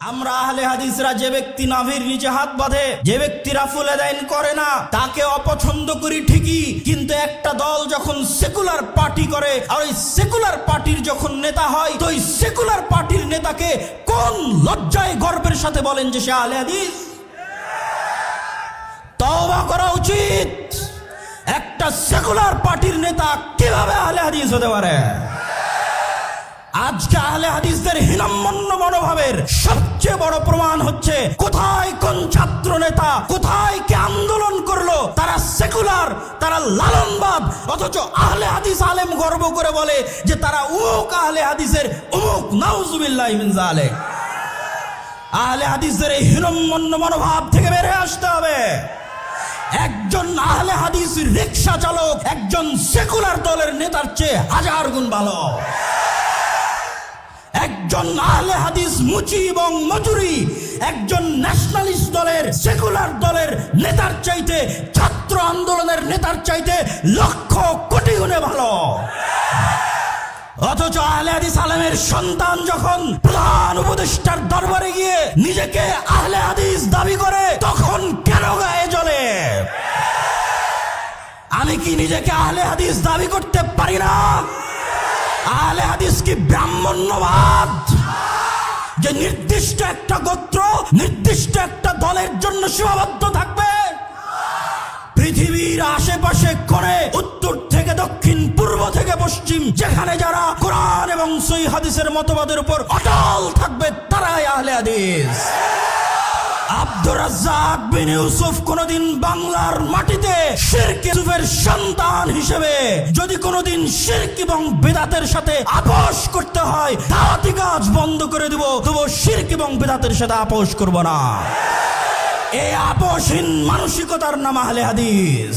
আমরা আহলে হাদিসরা যে ব্যক্তি নাভির নিচে হাত বাঁধে, যে ব্যক্তি রাফুল আদাইন করে না, তাকে অপছন্দ করি ঠিকই, কিন্তু একটা দল যখন সেকুলার পার্টি করে, আর ওই সেকুলার পার্টির যখন নেতা হয়, তো ওই সেকুলার পার্টির নেতাকে কোন লজ্জায় গর্বের সাথে বলেন যে সে আহলে হাদিস? তওবা করা উচিত। একটা সেকুলার পার্টির নেতা কীভাবে আহলে হাদিস হতে পারে? আজকে আহলে হাদিসদের হীনম্মন্য মনোভাবের সবচেয়ে বড় প্রমাণ হচ্ছে, কোথায় কোন ছাত্র নেতা কোথায় কে আন্দোলন করল, তারা সেকুলার, তারা লালনবাদ, অথচ আহলে হাদিস আলেম গর্ব করে বলে যে তারা উমুক আহলে হাদিসের, উমুক নাউজুবিল্লাহ জালেক আহলে হাদিসদের এই হীনম্মন্য মনোভাব থেকে বের আসতে হবে। একজন আহলে হাদিস রিক্সা চালক, একজন সেকুলার দলের নেতার চেয়ে হাজার গুণ ভালো। একজন আহলে হাদিস মুচি এবং মজুরি, একজন ন্যাশনালিস্ট দলের সেকুলার দলের নেতার চাইতে, ছাত্র আন্দোলনের নেতার চাইতে লক্ষ কোটি গুণে ভালো। অথচ আহলে হাদিস আলেমের সন্তান যখন প্রধান উপদেষ্টার দরবারে গিয়ে নিজেকে আহলে হাদিস দাবি করে, তখন কেন গায়ে জ্বলে? আমি কি নিজেকে আহলে হাদিস দাবি করতে পারি না? আহলে হাদিস কি ব্রাহ্মণ্যবাদ? যে নির্দিষ্ট একটা গোত্র, নির্দিষ্ট একটা দলের জন্য সীমাবদ্ধ থাকবে। পৃথিবীর আশেপাশে করে উত্তর থেকে দক্ষিণ, পূর্ব থেকে পশ্চিম, যেখানে যারা কোরআন এবং সই হাদিসের মতবাদের উপর অটল থাকবে, তারাই আহলে হাদিস। আব্দুর রাজ্জাক বিন ইউসুফ কোনদিন বাংলার মাটিতে শিরক ইউসুফের সন্তান হিসেবে যদি কোনদিন শিরক এবং বেদাতের সাথে আপোষ করতে হয়, দাওয়াতি কাজ বন্ধ করে দেব, তবু শিরক এবং বেদাতের সাথে আপোষ করব না। এই আপোষহীন মানসিকতার নাম আহলে হাদিস।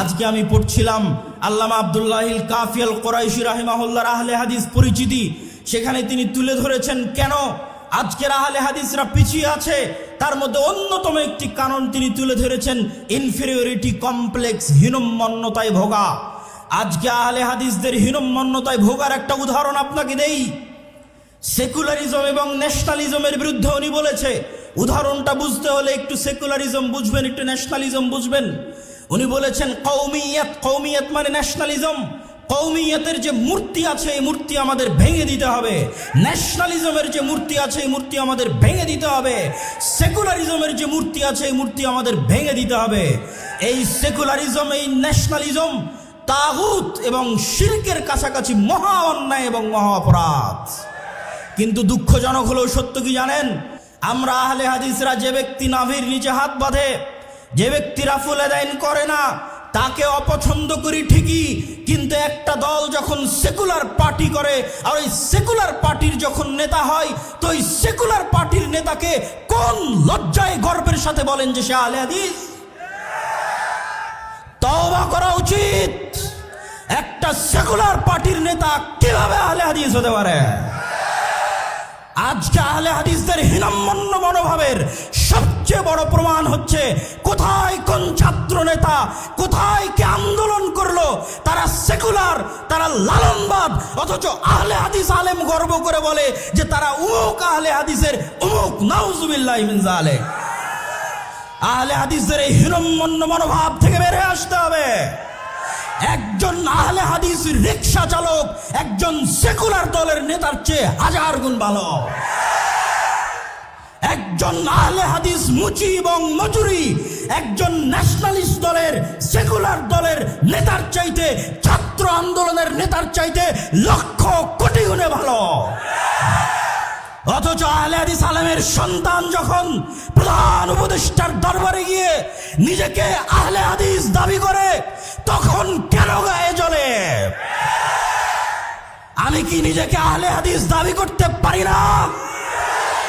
আজকে আমি পড়ছিলাম আল্লামা আব্দুল্লাহিল কাফিয়াল কোরাইশি রাহিমাহুল্লাহর আহলে হাদিস পরিচিতি। সেখানে তিনি তুলে ধরেছেন কেন আজকের আহলে হাদিসরা পিছিয়ে আছে। তার মধ্যে অন্যতম একটি কারণ তিনি তুলে ধরেছেন ইনফেরিয়রিটি কমপ্লেক্স হীনম্মন্যতায় ভোগা। আজকে আহলে হাদিসদের হীনম্মন্যতায় ভোগার একটা উদাহরণ আপনাকে দেই। সেকুলারিজম এবং ন্যাশনালিজমের বিরুদ্ধে উনি বলেছে, উদাহরণটা বুঝতে হলে একটু সেকুলারিজম বুঝবেন, একটু ন্যাশনালিজম বুঝবেন। উনি বলেছেন কৌমিয়াত কৌমিয়াত মানে ন্যাশনালিজম। কৌমিয়াতের যে মূর্তি আছে, এই মূর্তি আমাদের ভেঙে দিতে হবে। ন্যাশনালিজমের যে মূর্তি আছে, এই মূর্তি আমাদের ভেঙে দিতে হবে। সেকুলারিজমের যে মূর্তি আছে, এই মূর্তি আমাদের ভেঙে দিতে হবে। এই সেকুলারিজম, এই ন্যাশনালিজম তাগুত এবং শিল্কের কাছাকাছি মহা অন্যায় এবং মহা অপরাধ। কিন্তু দুঃখজনক হলেও সত্য কি জানেন? আমরা আহলে হাদিসরা যে ব্যক্তি নাভির নিচে হাত বাঁধে, যে ব্যক্তি রাফুল আদাইন করে না তাকে অপছন্দ করি ঠিকই, কিন্তু একটা দল যখন সেকুলার পার্টি করে, আর ওই সেকুলার পার্টির যখন নেতা হয়, তো ওই সেকুলার পার্টির নেতাকে কোন লজ্জায় গর্বের সাথে বলেন যে সে আহলে হাদিস? তওবা করা উচিত। একটা সেকুলার পার্টির নেতা কীভাবে আহলে হাদিস হতে পারে? আজকে আহলে হাদিসদের হীনম্মন্য মনোভাবের সবচেয়ে বড় প্রমাণ হচ্ছে, কোথায় কোন ছাত্র নেতা কোথায় কে আন্দোলন করল, তারা সেকুলার, তারা লালনবাদ, অথচ আহলে হাদিস আলেম গর্ব করে বলে যে তারা উমুক আহলে হাদিসের, উমুক নাউজুবিল্লাহ মিন জালেক আহলে হাদিসের এই হীনম্মন্য মনোভাব থেকে বের হয়ে আসতে হবে। একজন আহলে হাদিস রিক্সা চালক, একজন সেকুলার দলের নেতার চেয়ে হাজার গুণ ভালো। একজন আহলে হাদিস মুচি এবং মজুরি, একজন ন্যাশনালিস্ট দলের সেকুলার দলের নেতার চাইতে, ছাত্র আন্দোলনের নেতার চাইতে লক্ষ কোটি গুণে ভালো। অথচ আহলে হাদিস আলেমের সন্তান যখন প্রধান উপদেষ্টার দরবারে গিয়ে নিজেকে আহলে হাদিস দাবি করে, তখন কেন গায়ে জ্বলে আমি কি নিজেকে আহলে হাদিস দাবি করতে পারি না?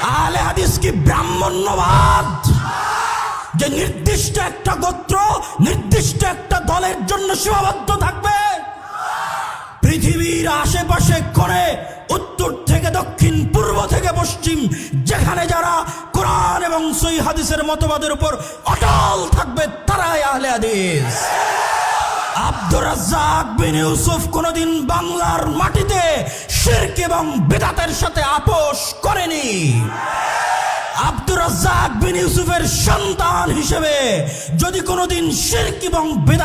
আহলে হাদিস কি ব্রাহ্মণ্যবাদ? যে নির্দিষ্ট একটা গোত্র, নির্দিষ্ট একটা দলের জন্য সীমাবদ্ধ থাকবে। পৃথিবীর আশেপাশে করে উত্তর থেকে দক্ষিণ, পূর্ব থেকে পশ্চিম, যেখানে যারা কোরআন এবং সই হাদিসের মতবাদের উপর অটল থাকবে, তারাই আহলে হাদিস। আব্দুর রাজ্জাক বিন ইউসুফ কোনদিন বাংলার মাটিতে শিরক এবং বেদাতের সাথে আপোষ করেনি। আব্দুর রাজ্জাক বিন ইউসুফের সন্তান হিসেবে যদি কোনোদিন শিরক এবং বেদা